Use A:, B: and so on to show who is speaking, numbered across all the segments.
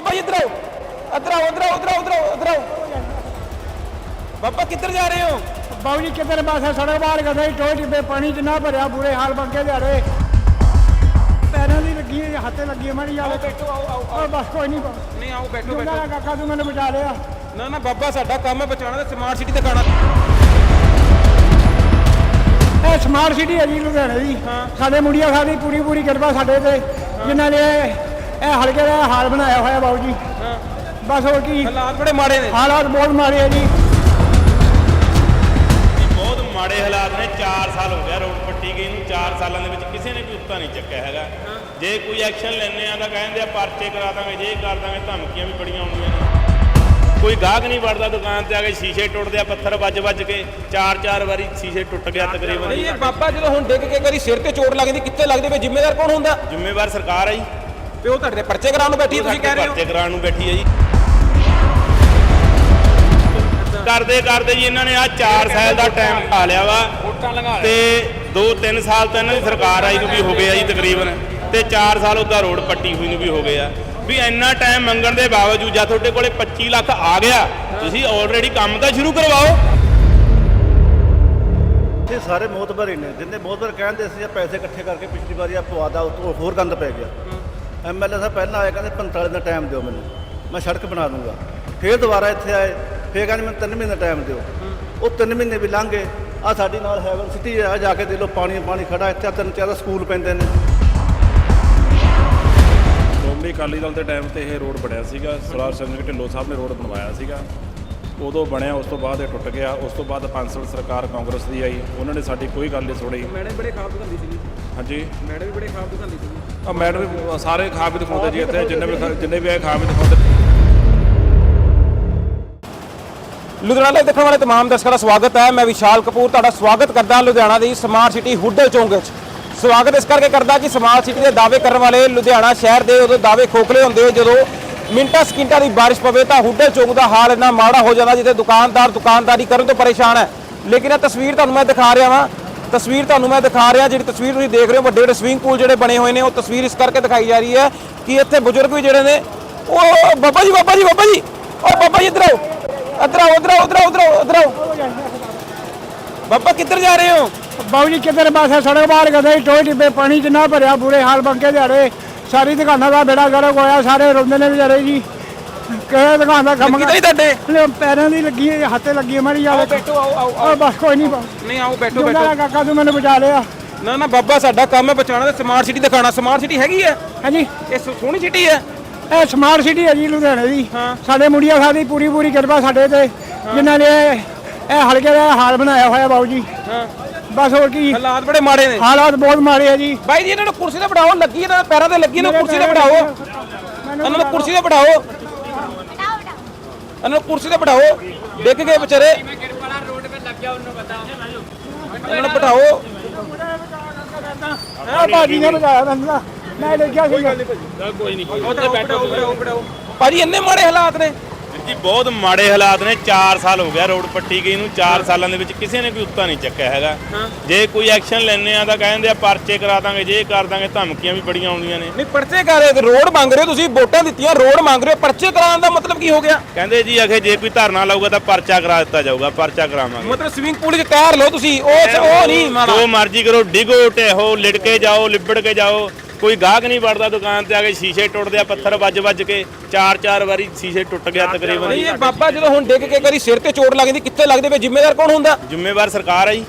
A: ਬਾਬਾ ਜੀ ਇੱਧਰ ਆਓ। ਇੱਧਰ ਆਓ ਇੱਧਰ ਆਓ ਇੱਧਰ ਆਓ ਇੱਧਰ ਆਓ ਇੱਧਰ ਆਓ। ਬਾਬਾ ਕਿੱਧਰ ਜਾ ਰਹੇ ਹੋ?
B: ਬਾਬੂ ਜੀ ਕਿੱਧਰ ਪਾਸੇ ਸੜਕ ਬਾਹਰ ਗਏ ਟੋਏ ਟਿੱਬੇ ਪਾਣੀ ਚ ਨਾ ਭਰਿਆ ਬੁਰੇ ਹਾਲ ਬੰਕੇ ਦਿਹਾੜੇ ਪੈਰਾਂ ਦੀ ਲੱਗੀ ਹੈ, ਹੱਥੇ ਲੱਗੀ ਹੈ ਮਾੜੀ ਜਾਵੇ
A: ਬੈਠੋ ਆਓ ਆਓ
B: ਔਰ ਬਸ ਕੋਈ ਨਹੀਂ
A: ਨਹੀਂ ਆਓ ਬੈਠੋ
B: ਜੁੰਦਾ ਦਾ ਕਾਕਾ ਤੂੰ ਮੈਨੂੰ ਬਚਾ ਲਿਆ।
A: ਨਾ ਨਾ ਬਾਬਾ ਸਾਡਾ ਕੰਮ ਹੈ ਬਚਾਉਣਾ ਤੇ ਸਮਾਰਟ ਸਿਟੀ ਦਿਖਾਣਾ
B: ਇਹ ਸਮਾਰਟ ਸਿਟੀ ਹੈ ਜੀ ਲੁਧਿਆਣੇ ਦੀ। ਸਾਡੇ ਮੁੰਡਿਆਂ ਸਾਡੀ ਪੂਰੀ ਪੂਰੀ ਕਿਰਪਾ ਸਾਡੇ ਤੇ। ਜਿਨ੍ਹਾਂ ਨੇ ਇਹ ਇਹ ਹਲਕੇ ਦਾ ਹਾਲ ਬਣਾਇਆ ਹੋਇਆ ਬਾਬੂ ਜੀ। ਬਸ ਹੋਰ ਕੀ।
A: ਹਾਲਾਤ ਬੜੇ ਮਾੜੇ ਨੇ।
B: ਹਾਲਾਤ ਬਹੁਤ ਮਾੜੇ ਆ ਜੀ।
C: ਬਹੁਤ ਮਾੜੇ ਹਾਲਾਤ ਨੇ। 4 ਸਾਲ ਹੋ ਗਿਆ ਰੋਡ ਪੱਟੀ ਗਈ ਨੂੰ। 4 ਸਾਲਾਂ ਦੇ ਵਿੱਚ ਕਿਸੇ ਨੇ ਕੋਈ ਉੱਤਾ ਨਹੀਂ ਚੱਕਿਆ ਹੈਗਾ। ਜੇ ਕੋਈ ਐਕਸ਼ਨ ਲੈਣੇ ਆ ਤਾਂ ਕਹਿੰਦੇ ਆ ਪਰਚੇ ਕਰਾ ਦਾਂਗੇ ਜੇ ਕਰ ਦਾਂਗੇ ਧਮਕੀਆਂ ਵੀ ਬੜੀਆਂ ਆਉਂਦੀਆਂ ਨੇ। ਕੋਈ ਗਾਹਕ ਨਹੀਂ ਵੜਦਾ ਦੁਕਾਨ ਤੇ ਆ ਕੇ ਸ਼ੀਸ਼ੇ ਟੁੱਟਦੇ ਆ ਪੱਥਰ ਵੱਜ ਵੱਜ ਕੇ 4-4 ਵਾਰੀ ਸ਼ੀਸ਼ੇ ਟੁੱਟ ਗਿਆ ਤਕਰੀਬਨ।
A: ਨਹੀਂ ਇਹ ਬਾਬਾ ਜਦੋਂ ਹੁਣ ਡਿੱਗ ਕੇ ਕਰੀ ਸਿਰ ਤੇ ਚੋਟ ਲੱਗਦੀ ਕਿੱਥੇ ਲੱਗਦੀ? ਵੇ ਜ਼ਿੰਮੇਵਾਰ ਕੌਣ ਹੁੰਦਾ?
C: ਜ਼ਿੰਮੇਵਾਰ ਸਰਕਾਰ ਆ ਜੀ।
A: ਤੇ ਉਹ ਤੁਹਾਡੇ ਪਰਚੇ ਕਰਾਉਣ ਨੂੰ ਬੈਠੀ ਹੈ, ਤੁਸੀਂ ਕਹਿ ਰਹੇ ਹੋ?
C: ਪਰਚੇ ਕਰਾਉਣ ਨੂੰ ਬੈਠੀ ਆ ਜੀ। ਕਰਦੇ ਕਰਦੇ ਜੀ ਇਹਨਾਂ ਨੇ ਆ 4 ਸਾਲ ਦਾ ਟਾਈਮ ਖਾ ਲਿਆ ਵਾ।
A: ਵੋਟਾਂ
C: ਤੇ 2-3 ਸਾਲ ਤਾਂ ਇਹਨਾਂ ਦੀ ਸਰਕਾਰ ਆਈ ਨੂੰ ਵੀ ਹੋ ਗਏ ਆ ਜੀ ਤਕਰੀਬਨ। ਤੇ 4 ਸਾਲ ਉਹਦਾ ਰੋਡ ਪੱਟੀ ਹੋਈ ਨੂੰ ਵੀ ਹੋ ਗਏ ਆ। ਵੀ ਇੰਨਾ ਟਾਈਮ ਮੰਗਣ ਦੇ ਬਾਵਜੂਦ ਜਾਂ ਤੁਹਾਡੇ ਕੋਲੇ 25 ਲੱਖ ਆ ਗਿਆ ਤੁਸੀਂ ਆਲਰੇਡੀ ਕੰਮ ਤਾਂ ਸ਼ੁਰੂ ਕਰਵਾਓ।
D: ਇੱਥੇ ਸਾਰੇ ਮੋਤਬਰ ਹੀ ਨੇ ਜਿੰਨੇ ਮੋਤਬਰ ਕਹਿੰਦੇ ਸੀ ਪੈਸੇ ਇਕੱਠੇ ਕਰਕੇ ਪਿਛਲੀ ਵਾਰੀ ਆ ਪਵਾਦਾ ਉਤੋਂ ਹੋਰ ਗੰਦ ਪੈ ਗਿਆ। ਐਮਐਲਏ ਸਾਹਿਬ ਪਹਿਲਾਂ ਆਏ ਕਹਿੰਦੇ 45 ਦਾ ਟਾਈਮ ਦਿਓ ਮੈਨੂੰ। ਮੈਂ ਸੜਕ ਬਣਾ ਦੂੰਗਾ। ਫਿਰ ਦੁਬਾਰਾ ਇੱਥੇ ਆਏ ਫਿਰ ਕਹਿੰਦੇ ਮੈਨੂੰ 3 ਮਹੀਨੇ ਦਾ ਟਾਈਮ ਦਿਓ। ਉਹ 3 ਮਹੀਨੇ ਵੀ ਲੰਘ ਗਏ। ਆ ਸਾਡੀ ਨਾਲ ਹੈਵਨ ਸਿਟੀ ਆ ਜਾ ਕੇ ਦੇ ਲੋ ਪਾਣੀ ਪਾਣੀ ਖੜਾ ਇੱਥੇ ਤਿੰਨ ਚਾਰ ਸਕੂਲ ਪੈਂਦੇ ਨੇ।
E: ਸ਼੍ਰੋਮਣੀ ਅਕਾਲੀ ਦਲ ਦੇ ਟਾਈਮ ਤੇ ਇਹ ਰੋਡ ਬਣਿਆ ਸੀਗਾ। ਸਰਦਾਰ ਸਿੰਘ ਢਿੱਲੋਂ ਸਾਹਿਬ ਨੇ ਰੋਡ ਬਣਵਾਇਆ ਸੀਗਾ। ਉਦੋਂ ਬਣਿਆ ਉਸ ਤੋਂ ਬਾਅਦ ਇਹ ਟੁੱਟ ਗਿਆ। ਉਸ ਤੋਂ ਬਾਅਦ ਪੰਜ ਸਾਲ ਸਰਕਾਰ ਕਾਂਗਰਸ ਦੀ ਆਈ। ਉਹਨਾਂ ਨੇ ਸਾਡੀ ਕੋਈ ਗੱਲ ਨਹੀਂ ਸੁਣੀ।
A: ਮੈਡਮ ਬੜੇ ਖਾਬ ਦਿਖਾਉਂਦੀ ਸੀ
E: ਹਾਂਜੀ?
A: ਮੈਡਮ ਵੀ ਬੜੇ ਖਾਬ ਦਿਖਾਉਂਦੀ ਸੀ
E: ਆ ਮੈਡਮ ਵੀ ਸਾਰੇ ਖਾ ਵੀ ਦਿਖਾਉਂਦੇ ਜੀ ਇੱਥੇ। ਜਿੰਨੇ ਵੀ ਜਿੰਨੇ ਵੀ ਆਏ ਖਾ ਵੀ ਦਿਖਾਉਂਦੇ।
A: ਲੁਧਿਆਣਾ ਦੇਖਣ ਵਾਲੇ ਤਮਾਮ ਦਰਸ਼ਕਾਂ ਦਾ ਸਵਾਗਤ ਹੈ। ਮੈਂ ਵਿਸ਼ਾਲ ਕਪੂਰ ਤੁਹਾਡਾ ਸਵਾਗਤ ਕਰਦਾ ਹਾਂ ਲੁਧਿਆਣਾ ਦੀ ਸਮਾਰਟ ਸਿਟੀ ਹੁੱਡਲ ਚੌਂਕ ਵਿੱਚ। ਸਵਾਗਤ ਇਸ ਕਰਕੇ ਕਰਦਾ ਕਿ ਸਮਾਰਟ ਸਿਟੀ ਦੇ ਦਾਅਵੇ ਕਰਨ ਵਾਲੇ ਲੁਧਿਆਣਾ ਸ਼ਹਿਰ ਦੇ ਉਦੋਂ ਦਾਅਵੇ ਖੋਖਲੇ ਹੁੰਦੇ ਜਦੋਂ ਮਿੰਟਾਂ ਸਕਿੰਟਾਂ ਦੀ ਬਾਰਿਸ਼ ਪਵੇ ਤਾਂ ਹੁੱਡਲ ਚੌਂਕ ਦਾ ਹਾਲ ਇੰਨਾ ਮਾੜਾ ਹੋ ਜਾਂਦਾ ਜਿੱਥੇ ਦੁਕਾਨਦਾਰ ਦੁਕਾਨਦਾਰੀ ਕਰਨ ਤੋਂ ਪਰੇਸ਼ਾਨ ਹੈ। ਲੇਕਿਨ ਇਹ ਤਸਵੀਰ ਤੁਹਾਨੂੰ ਮੈਂ ਦਿਖਾ ਰਿਹਾ ਵਾਂ। ਤਸਵੀਰ ਤੁਹਾਨੂੰ ਮੈਂ ਦਿਖਾ ਰਿਹਾ, ਜਿਹੜੀ ਤਸਵੀਰ ਤੁਸੀਂ ਦੇਖ ਰਹੇ ਹੋ ਵੱਡੇ ਵੱਡੇ ਸਵਿਮਿੰਗ ਪੂਲ ਜਿਹੜੇ ਬਣੇ ਹੋਏ ਨੇ, ਉਹ ਤਸਵੀਰ ਇਸ ਕਰਕੇ ਦਿਖਾਈ ਜਾ ਰਹੀ ਹੈ ਕਿ ਇੱਥੇ ਬਜ਼ੁਰਗ ਵੀ ਜਿਹੜੇ ਨੇ, ਉਹ ਬਾਬਾ ਜੀ ਬਾਬਾ ਜੀ ਬਾਬਾ ਜੀ ਉਹ ਬਾਬਾ ਜੀ ਇੱਧਰ ਆਓ ਇੱਧਰ ਆਓ ਇੱਧਰ ਆਓ ਇੱਧਰ ਆਓ ਇੱਧਰ ਆਓ ਬਾਬਾ ਕਿੱਧਰ ਜਾ ਰਹੇ ਹੋ?
B: ਬਾਬੂ ਜੀ, ਕਿੱਧਰ ਪਾਸੇ ਸੜਕ ਬਾਹਰ ਗਏ ਟੋਏ ਟਿੱਬੇ ਪਾਣੀ ਚ ਨਾ ਭਰਿਆ, ਬੁਰੇ ਹਾਲ ਬੰਕੇ ਦਿਹਾੜੇ ਸਾਰੀ ਦੁਕਾਨਾਂ ਦਾ ਬੇੜਾ ਗਰਕ ਹੋਇਆ ਸਾਰੇ ਰੋਂਦੇ ਨੇ ਵਿਚਾਰੇ ਜੀ। ਕਿਹੜੇ ਦੁਕਾਨ ਦਾ ਕੰਮ
A: ਹੀ ਤੁਹਾਡੇ?
B: ਲੈ, ਪੈਰਾਂ ਦੀ ਲੱਗੀ ਹੈ, ਹੱਥੇ ਲੱਗੀ ਹੈ ਮਾੜੀ ਜਾਵੇ
A: ਬੈਠੋ ਆਓ ਆਓ
B: ਬਸ ਕੋਈ ਨਹੀਂ
A: ਨਹੀਂ ਆਓ ਬੈਠੋ ਬੈਠੋ।
B: ਦਾ ਕਾਕਾ ਤੂੰ ਮੈਨੂੰ ਬਚਾ ਲਿਆ।
A: ਨਾ ਨਾ ਬਾਬਾ ਸਾਡਾ ਕੰਮ ਹੈ ਬਚਾਉਣਾ ਤੇ ਸਮਾਰਟ ਸਿਟੀ ਦਿਖਾਣਾ ਸਮਾਰਟ ਸਿਟੀ ਹੈਗੀ ਹੈ?
B: ਹਾਂਜੀ।
A: ਇਹ ਸੋਹਣੀ ਸਿਟੀ ਹੈ?
B: ਇਹ ਸਮਾਰਟ ਸਿਟੀ ਹੈ ਜੀ ਲੁਧਿਆਣੇ ਦੀ। ਸਾਡੇ ਮੁੰਡਿਆਂ ਸਾਡੀ ਪੂਰੀ ਪੂਰੀ ਕਿਰਪਾ ਸਾਡੇ ਤੇ। ਜਿਨ੍ਹਾਂ ਨੇ ਇਹ ਹਲਕੇ ਦਾ ਹਾਲ ਬਣਾਇਆ ਹੋਇਆ ਬਾਬੂ ਜੀ। ਬਸ ਹੋਰ ਕੀ।
A: ਹਾਲਾਤ ਬੜੇ ਮਾੜੇ ਨੇ।
B: ਹਾਲਾਤ ਬਹੁਤ ਮਾੜੇ ਆ ਜੀ।
A: ਬਾਈ ਜੀ ਇਹਨਾਂ ਨੂੰ ਕੁਰਸੀ ਤੇ ਬਿਠਾਓ ਲੱਗੀ ਇਹਨਾਂ ਦੇ ਪੈਰਾਂ ਤੇ ਲੱਗੀ ਇਹਨਾਂ ਨੂੰ ਕੁਰਸੀ ਤੇ ਬਿਠਾਓ। ਇਹਨਾਂ ਨੂੰ ਕੁਰਸੀ ਤੇ ਬਿਠਾਓ। ਇਹਨਾਂ ਨੂੰ ਕੁਰਸੀ ਤੇ ਬਿਠਾਓ। ਡਿੱਗ ਗਏ ਵਿਚਾਰੇ। ਇਹਨਾਂ ਨੂੰ ਬਿਠਾਓ।
B: ਆ ਬਾਜੀ ਨੇ ਬਚਾਇਆ ਬੰਦਾ ਮੈਂ ਦੇਖਿਆ ਸੀ
A: ਭਾਜੀ ਇੰਨੇ ਮਾੜੇ ਹਾਲਾਤ ਨੇ।
C: ਜੀ ਬਹੁਤ ਮਾੜੇ ਹਾਲਾਤ ਨੇ 4 ਸਾਲ ਹੋ ਗਿਆ ਰੋਡ ਪੱਟੀ ਗਈ ਨੂੰ 4 ਸਾਲਾਂ ਦੇ ਵਿੱਚ ਕਿਸੇ ਨੇ ਕੋਈ ਉੱਤਾ ਨਹੀਂ ਚੱਕਿਆ ਹੈਗਾ। ਜੇ ਕੋਈ ਐਕਸ਼ਨ ਲੈਣੇ ਆ ਤਾਂ ਕਹਿੰਦੇ ਆ ਪਰਚੇ ਕਰਾ ਦਾਂਗੇ ਜੇ ਕਰ ਦਾਂਗੇ ਧਮਕੀਆਂ ਵੀ ਬੜੀਆਂ ਆਉਂਦੀਆਂ ਨੇ।
A: ਨਹੀਂ ਪਰਚੇ ਕਰ ਰਹੇ ਰੋਡ ਮੰਗ ਰਹੇ ਹੋ ਤੁਸੀਂ ਵੋਟਾਂ ਦਿੱਤੀਆਂ ਰੋਡ ਮੰਗ ਰਹੇ ਹੋ ਪਰਚੇ ਕਰਾਉਣ ਦਾ ਮਤਲਬ ਕੀ ਹੋ ਗਿਆ?
C: ਕਹਿੰਦੇ ਜੀ ਅਖੇ ਜੇ ਕੋਈ ਧਰਨਾ ਲਾਊਗਾ ਤਾਂ ਪਰਚਾ ਕਰਾ ਦਿੱਤਾ ਜਾਊਗਾ ਪਰਚਾ ਕਰਾਵਾਂਗੇ।
A: ਮਤਲਬ ਸਵਿਮਿੰਗ ਪੂਲ 'ਚ ਤੈਰ ਲਓ ਤੁਸੀਂ ਉਹ ਉਹ ਨਹੀਂ
C: ਜੋ ਮਰਜ਼ੀ ਕਰੋ ਡਿਗੋ ਟੇਹੋ ਲਿੜਕੇ ਜਾਓ ਲਿਬੜ ਕੇ ਜਾਓ। ਕੋਈ ਗਾਹਕ ਨਹੀਂ ਵੜਦਾ ਦੁਕਾਨ ਤੇ ਆ ਕੇ ਸ਼ੀਸ਼ੇ ਟੁੱਟਦੇ ਆ ਪੱਥਰ ਵੱਜ ਵੱਜ ਕੇ 4-4 ਵਾਰੀ ਸ਼ੀਸ਼ੇ ਟੁੱਟ ਗਿਆ ਤਕਰੀਬਨ।
A: ਨਹੀਂ ਇਹ ਬਾਬਾ ਜਦੋਂ ਹੁਣ ਡਿੱਗ ਕੇ ਕਰੀ ਸਿਰ ਤੇ ਚੋਟ ਲੱਗਦੀ ਕਿੱਥੇ ਲੱਗਦੀ ਵੇ ਜ਼ਿੰਮੇਵਾਰ ਕੌਣ ਹੁੰਦਾ?
C: ਜ਼ਿੰਮੇਵਾਰ ਸਰਕਾਰ ਆ ਜੀ।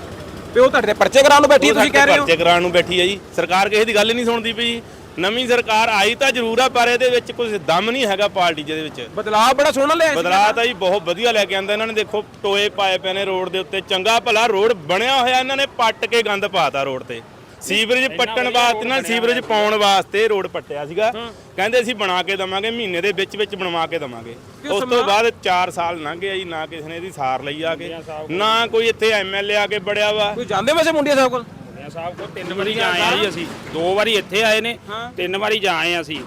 A: ਤੇ ਉਹ ਤੁਹਾਡੇ ਪਰਚੇ ਕਰਾਉਣ ਨੂੰ ਬੈਠੀ ਹੈ, ਤੁਸੀਂ ਕਹਿ ਰਹੇ ਹੋ?
C: ਪਰਚੇ ਕਰਾਉਣ ਨੂੰ ਬੈਠੀ ਆ ਜੀ। ਸਰਕਾਰ ਕਿਸੇ ਦੀ ਗੱਲ ਹੀ ਨਹੀਂ ਸੁਣਦੀ ਪਈ। ਨਵੀਂ ਸਰਕਾਰ ਆਈ ਤਾਂ ਜ਼ਰੂਰ ਆ ਪਰ ਇਹਦੇ ਵਿੱਚ ਕੁਝ ਦਮ ਨਹੀਂ ਹੈਗਾ ਪਾਰਟੀ ਜਿਹਦੇ ਵਿੱਚ।
A: ਬਦਲਾਅ ਬੜਾ ਸੋਹਣਾ ਲਿਆ
C: ਬਦਲਾਅ ਤਾਂ ਜੀ ਬਹੁਤ ਵਧੀਆ ਲੈ ਕੇ ਆਂਦਾ ਇਹਨਾਂ ਨੇ। ਦੇਖੋ ਟੋਏ ਪਾਏ ਪਏ ਨੇ ਰੋਡ ਦੇ ਉੱਤੇ। ਚੰਗਾ ਭਲਾ ਰੋਡ ਬਣਿਆ ਹੋਇਆ ਇਹਨਾਂ ਨੇ ਪੱਟ ਕੇ ਗੰਦ ਪਾਤਾ ਰੋਡ ਤੇ। ਸੀਵਰੇਜ ਪੱਟਣ ਵਾਸਤੇ ਨਾਲ ਸੀਵਰੇਜ ਪਾਉਣ ਵਾਸਤੇ ਰੋਡ ਪੱਟਿਆ ਸੀਗਾ। ਕਹਿੰਦੇ ਅਸੀਂ ਬਣਾ ਕੇ ਦਵਾਂਗੇ ਮਹੀਨੇ ਦੇ ਵਿੱਚ ਵਿੱਚ ਬਣਵਾ ਕੇ ਦਵਾਂਗੇ। ਉਸ ਤੋਂ ਬਾਅਦ 4 ਸਾਲ ਲੰਘ ਗਏ ਜੀ ਨਾ ਕਿਸੇ ਨੇ ਇਹਦੀ ਸਾਰ ਲਈ ਆ ਕੇ ਨਾ ਕੋਈ ਇੱਥੇ ਐਮਐਲਏ ਆ ਕੇ ਬੜਿਆ ਵਾ।
A: ਕੋਈ ਜਾਂਦੇ ਵੈਸੇ ਮੁੰਡਿਆ ਸਾਹਿਬ ਕੋਲ?
F: ਸਾਹਿਬ ਕੋਲ ਤਿੰਨ ਵਾਰੀ ਜਾ ਆਏ ਆ ਜੀ ਅਸੀਂ। ਦੋ ਵਾਰੀ ਇੱਥੇ ਆਏ ਨੇ ਤਿੰਨ ਵਾਰੀ ਜਾ ਆਏ ਆ ਅਸੀਂ।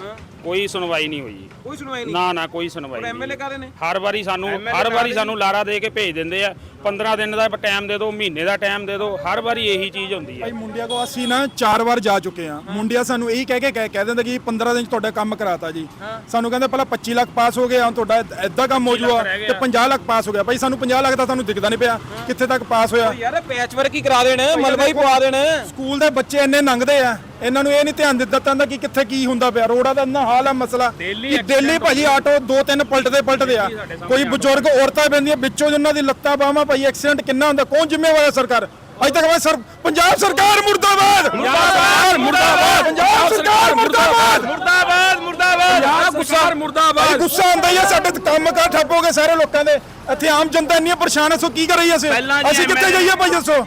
F: ਕੋਈ ਸੁਣਵਾਈ ਨਹੀਂ ਹੋਈ।
A: ਕੋਈ ਸੁਣਵਾਈ ਨਹੀਂ?
F: ਨਾ ਨਾ ਕੋਈ ਸੁਣਵਾਈ ਨਹੀਂ
A: ਐਮਐਲਏ ਕਾਦੇ ਨੇ?
F: ਹਰ ਵਾਰੀ ਸਾਨੂੰ ਹਰ ਵਾਰੀ ਸਾਨੂੰ ਲਾਰਾ ਦੇ ਕੇ ਭੇਜ ਦਿੰਦੇ ਆ। 15 ਦਿਨ ਦਾ ਟਾਈਮ ਦੇ ਦਿਓ ਮਹੀਨੇ ਦਾ ਟਾਈਮ ਦੇ ਦਿਓ ਹਰ ਵਾਰੀ ਇਹੀ ਚੀਜ਼ ਹੁੰਦੀ ਹੈ।
G: ਭਾਈ ਮੁੰਡਿਆਂ ਕੋ ਅਸੀਂ ਨਾ ਚਾਰ ਵਾਰ ਜਾ ਚੁੱਕੇ ਆ ਮੁੰਡਿਆ ਸਾਨੂੰ ਇਹੀ ਕਹਿ ਕੇ ਕਹਿ ਕਹਿ ਦਿੰਦੇ ਕਿ 15 ਦਿਨ ਚ ਤੁਹਾਡਾ ਕੰਮ ਕਰਾਤਾ ਜੀ। ਸਾਨੂੰ ਕਹਿੰਦੇ ਪਹਿਲਾਂ 25 ਲੱਖ ਪਾਸ ਹੋ ਗਿਆ ਹੁਣ ਤੁਹਾਡਾ ਐਦਾਂ ਕੰਮ ਹੋ ਜੂਗਾ ਤੇ 50 ਲੱਖ ਪਾਸ ਹੋ ਗਿਆ। ਭਾਈ ਸਾਨੂੰ 50 ਲੱਖ ਦਾ ਤੁਹਾਨੂੰ ਦਿਖਦਾ ਨਹੀਂ ਪਿਆ ਕਿੱਥੇ ਤੱਕ ਪਾਸ ਹੋਇਆ।
A: ਯਾਰ ਪੈਚ ਵਰਕ ਹੀ ਕਰਾ ਦੇਣ ਮਲਬਾ ਹੀ ਪਵਾ ਦੇਣ।
G: ਸਕੂਲ ਦੇ ਬੱਚੇ ਇੰਨੇ ਲੰਘਦੇ ਆ। ਇਹਨਾਂ ਨੂੰ ਇਹ ਨਹੀਂ ਧਿਆਨ ਦਿੱਤਾ ਜਾਂਦਾ ਕਿ ਕਿੱਥੇ ਕੀ ਹੁੰਦਾ ਪਿਆ। ਰੋਡਾਂ ਦਾ ਇੰਨਾ ਹਾਲ ਆ ਮਸਲਾ ਕਿ ਦਿੱਲੀ ਭਾਜੀ ਆਟੋ ਦੋ ਤਿੰਨ ਪਲਟਦੇ ਪਲਟਦੇ ਆ। ਕੋਈ ਬਜ਼ੁਰਗ ਔਰਤਾਂ ਪੈਂਦੀਆਂ ਵਿੱਚੋਂ ਜਿਨ੍ਹਾਂ ਦੀ ਲੱਤਾਂ ਬਾਹਾਂ ਭਾਈ ਐਕਸੀਡੈਂਟ ਕਿੰਨਾ ਹੁੰਦਾ ਕੌਣ ਜ਼ਿੰਮੇਵਾਰ ਹੈ ਸਰਕਾਰ? ਅੱਜ ਤੱਕ ਮੈਂ ਸਰ ਪੰਜਾਬ ਸਰਕਾਰ ਮੁਰਦਾਬਾਦ! ਮੁਰਦਾਬਾਦ ਮੁਰਦਾਬਾਦ! ਪੰਜਾਬ ਸਰਕਾਰ ਮੁਰਦਾਬਾਦ!
A: ਮੁਰਦਾਬਾਦ! ਮੁਰਦਾਬਾਦ!
G: ਪੰਜਾਬ ਗੁੱਸਾ ਮੁਰਦਾਬਾਦ! ਗੁੱਸਾ ਆਉਂਦਾ ਹੀ ਆ ਸਾਡੇ ਤੇ ਕੰਮ ਕਾਰ ਠੱਪ ਹੋ ਗਏ ਸਾਰੇ ਲੋਕਾਂ ਦੇ। ਇੱਥੇ ਆਮ ਜਨਤਾ ਇੰਨੀ ਪਰੇਸ਼ਾਨ ਹੈ ਸੋ ਕੀ ਕਰ ਰਹੀ ਹੈ ਅਸੀਂ ਅਸੀਂ ਕਿੱਥੇ ਜਾਈਏ ਭਾਈ ਦੱਸੋ?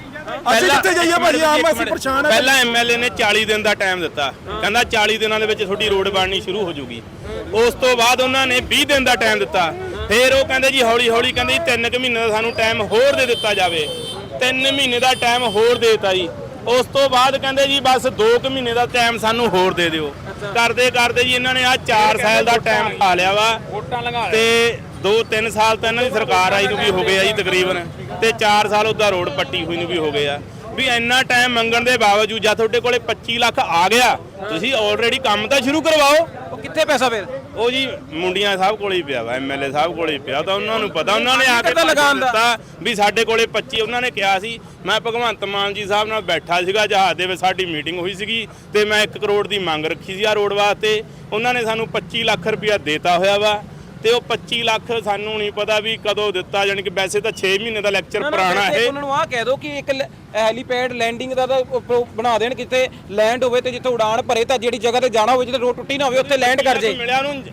G: ਅਸੀਂ ਕਿੱਥੇ ਜਾਈਏ ਭਾਈ ਆਮ ਅਸੀਂ ਪਰੇਸ਼ਾਨ ਹੈ
C: ਪਹਿਲਾਂ ਐਮਐਲਏ ਨੇ 40 ਦਿਨ ਦਾ ਟਾਈਮ ਦਿੱਤਾ। ਕਹਿੰਦਾ 40 ਦਿਨਾਂ ਦੇ ਵਿੱਚ ਤੁਹਾਡੀ ਰੋਡ ਬਣਨੀ ਸ਼ੁਰੂ ਹੋ ਜਾਊਗੀ ਉਸ ਤੋਂ ਬਾਅਦ ਉਹਨਾਂ ਨੇ 20 ਦਿਨ ਦਾ ਟਾਈਮ ਦਿੱਤਾ। ਫਿਰ ਉਹ ਕਹਿੰਦੇ ਜੀ ਹੌਲੀ ਹੌਲੀ ਕਹਿੰਦੇ ਜੀ 3 ਕੁ ਮਹੀਨੇ ਦਾ ਸਾਨੂੰ ਟਾਈਮ ਹੋਰ ਦੇ ਦਿੱਤਾ ਜਾਵੇ। 3 ਮਹੀਨੇ ਦਾ ਟਾਈਮ ਹੋਰ ਦੇ ਦਿੱਤਾ ਜੀ। ਉਸ ਤੋਂ ਬਾਅਦ ਕਹਿੰਦੇ ਜੀ ਬਸ 2 ਕੁ ਮਹੀਨੇ ਦਾ ਟਾਈਮ ਸਾਨੂੰ ਹੋਰ ਦੇ ਦਿਓ। ਕਰਦੇ ਕਰਦੇ ਜੀ ਇਹਨਾਂ ਨੇ ਆ 4 ਸਾਲ ਦਾ ਟਾਈਮ ਖਾ ਲਿਆ ਵਾ।
F: ਵੋਟਾਂ ਲਗਾ
C: ਤੇ 2-3 ਸਾਲ ਤਾਂ ਇਹਨਾਂ ਦੀ ਸਰਕਾਰ ਆਈ ਨੂੰ ਵੀ ਹੋ ਗਏ ਆ ਜੀ ਤਕਰੀਬਨ ਤੇ 4 ਸਾਲ ਉਹਦਾ ਰੋਡ ਪੱਟੀ ਹੋਈ ਨੂੰ ਵੀ ਹੋ ਗਏ ਆ। ਵੀ ਇੰਨਾ ਟਾਈਮ ਮੰਗਣ ਦੇ ਬਾਵਜੂਦ ਜਦ ਤੁਹਾਡੇ ਕੋਲੇ 25 ਲੱਖ ਆ ਗਿਆ ਤੁਸੀਂ ਆਲਰੇਡੀ ਕੰਮ ਤਾਂ ਸ਼ੁਰੂ ਕਰਵਾਓ।
A: ਉਹ ਕਿੱਥੇ ਪੈਸਾ ਫਿਰ?
C: ਉਹ ਜੀ ਮੁੰਡੀਆਂ ਸਾਹਿਬ ਕੋਲੇ ਹੀ ਪਿਆ ਵਾ ਐਮਐਲਏ ਸਾਹਿਬ ਕੋਲੇ ਹੀ ਪਿਆ ਤਾਂ ਉਹਨਾਂ ਨੂੰ ਪਤਾ ਉਹਨਾਂ ਨੇ ਆ ਕੇ। ਦਿੱਤਾ ਵੀ ਸਾਡੇ ਕੋਲੇ 25 ਉਹਨਾਂ ਨੇ ਕਿਹਾ ਸੀ ਮੈਂ ਭਗਵੰਤ ਮਾਨ ਜੀ ਸਾਹਿਬ ਨਾਲ ਬੈਠਾ ਸੀਗਾ ਜਹਾਜ਼ ਦੇ ਵਿੱਚ ਸਾਡੀ ਮੀਟਿੰਗ ਹੋਈ ਸੀਗੀ ਤੇ ਮੈਂ 1 ਕਰੋੜ ਦੀ ਮੰਗ ਰੱਖੀ ਸੀ ਆ ਰੋਡ ਵਾਸਤੇ। ਉਹਨਾਂ ਨੇ ਸਾਨੂੰ 25 ਲੱਖ ਰੁਪਇਆ ਦੇਤਾ ਹੋਇਆ ਵਾ। ਤੇ ਉਹ 25 ਲੱਖ ਸਾਨੂੰ ਨਹੀਂ ਪਤਾ ਵੀ ਕਦੋਂ ਦਿੱਤਾ ਯਾਨੀ ਕਿ ਵੈਸੇ ਤਾਂ 6 ਮਹੀਨੇ ਦਾ ਲੈਕਚਰ ਪੁਰਾਣਾ
A: ਵੈਸੇ
C: ਇਹ।
A: ਉਹਨਾਂ ਨੂੰ ਆਹ ਕਹਿ ਦਿਓ ਕਿ ਇੱਕ ਹੈਲੀਪੈਡ ਲੈਂਡਿੰਗ ਦਾ ਤਾਂ ਬਣਾ ਦੇਣ ਕਿਤੇ ਲੈਂਡ ਹੋਵੇ ਤੇ ਜਿੱਥੇ ਉਡਾਨ ਭਰੇ ਤਾਂ ਜਿਹੜੀ ਜਗ੍ਹਾ ਤੇ ਜਾਣਾ ਹੋਵੇ ਜਿੱਥੇ ਰੋਡ ਟੁੱਟੀ ਨਾ ਹੋਵੇ ਉੱਥੇ ਲੈਂਡ ਕਰ ਜੇ।
C: ਮਿਲਿਆ ਉਹਨੂੰ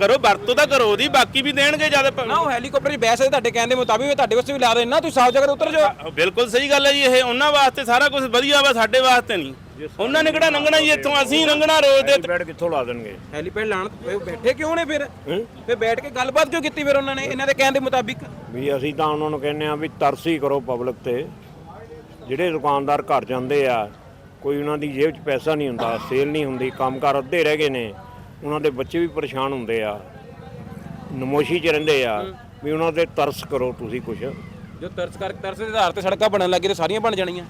C: ਕਰੋ ਵਰਤੋਂ ਤਾਂ ਕਰੋ ਉਹਦੀ ਬਾਕੀ ਵੀ ਦੇਣਗੇ ਜਦ
A: ਨਾ ਉਹ ਹੈਲੀਕਾਪਟਰ ਹੈ ਤੁਹਾਡੇ ਕਹਿਣ ਦੇ ਮੁਤਾਬਿਕ ਤੁਹਾਡੇ ਵਾਸਤੇ ਵੀ ਲਾ ਦੇਣ। ਨਾ ਤੁਸੀਂ ਸਾਫ਼ ਜਗ੍ਹਾ ਤੇ ਉਤਰ ਜਾਓ।
C: ਬਿਲਕੁਲ ਸਹੀ ਗੱਲ ਹੈ ਜੀ ਇਹ ਉਹਨਾਂ ਵਾਸਤੇ ਸਾਰਾ ਕੁਝ ਵਧੀਆ ਵਾ ਸਾਡੇ ਵਾਸਤੇ ਨਹੀਂ। ਉਹਨਾਂ ਨੇ ਕਿਹੜਾ ਲੰਘਣਾ ਜੀ? ਇੱਥੋਂ ਅਸੀਂ ਲੰਘਣਾ ਰੋਜ਼ ਦੇ
H: ਬੈਡ ਕਿੱਥੋਂ ਲਾ ਦੇਣਗੇ?
A: ਹੈਲੀਪੈਡ ਲਾਣ ਬੈਠੇ ਕਿਉਂ ਨੇ ਫਿਰ? ਫਿਰ ਬੈਠ ਕੇ ਗੱਲਬਾਤ ਕਿਉਂ ਕੀਤੀ ਫਿਰ ਉਹਨਾਂ ਨੇ? ਇਹਨਾਂ ਦੇ ਕਹਿਣ ਦੇ ਮੁਤਾਬਿਕ।
H: ਵੀ ਅਸੀਂ ਤਾਂ ਉਹਨਾਂ ਨੂੰ ਕਹਿੰਦੇ ਆ ਵੀ ਤਰਸੀ ਕਰੋ ਪਬਲਿਕ ਤੇ। ਜਿਹੜੇ ਦੁਕਾਨਦਾਰ ਘਰ ਜਾਂਦੇ ਆ ਕੋਈ ਉਹਨਾਂ ਦੀ ਜੇਬ 'ਚ ਪੈਸਾ ਨਹੀਂ ਹੁੰਦਾ ਸੇਲ ਨਹੀਂ ਹੁੰਦੀ ਕੰਮਕਾਰ ਅੱਧੇ ਰਹਿ ਗਏ ਨੇ। ਉਹਨਾਂ ਦੇ ਬੱਚੇ ਵੀ ਪਰੇਸ਼ਾਨ ਹੁੰਦੇ ਆ ਨਮੋਸ਼ੀ 'ਚ ਰਹਿੰਦੇ ਆ ਵੀ ਉਹਨਾਂ ਤੇ ਤਰਸ ਕਰੋ ਤੁਸੀਂ ਕੁਛ।
A: ਜੋ ਤਰਸ ਕਰ ਤਰਸ ਦੇ ਆਧਾਰ ਤੇ ਸੜਕਾਂ ਬਣਨ ਲੱਗੀ ਤੇ ਸਾਰੀਆਂ ਬਣ ਜਾਣੀਆਂ।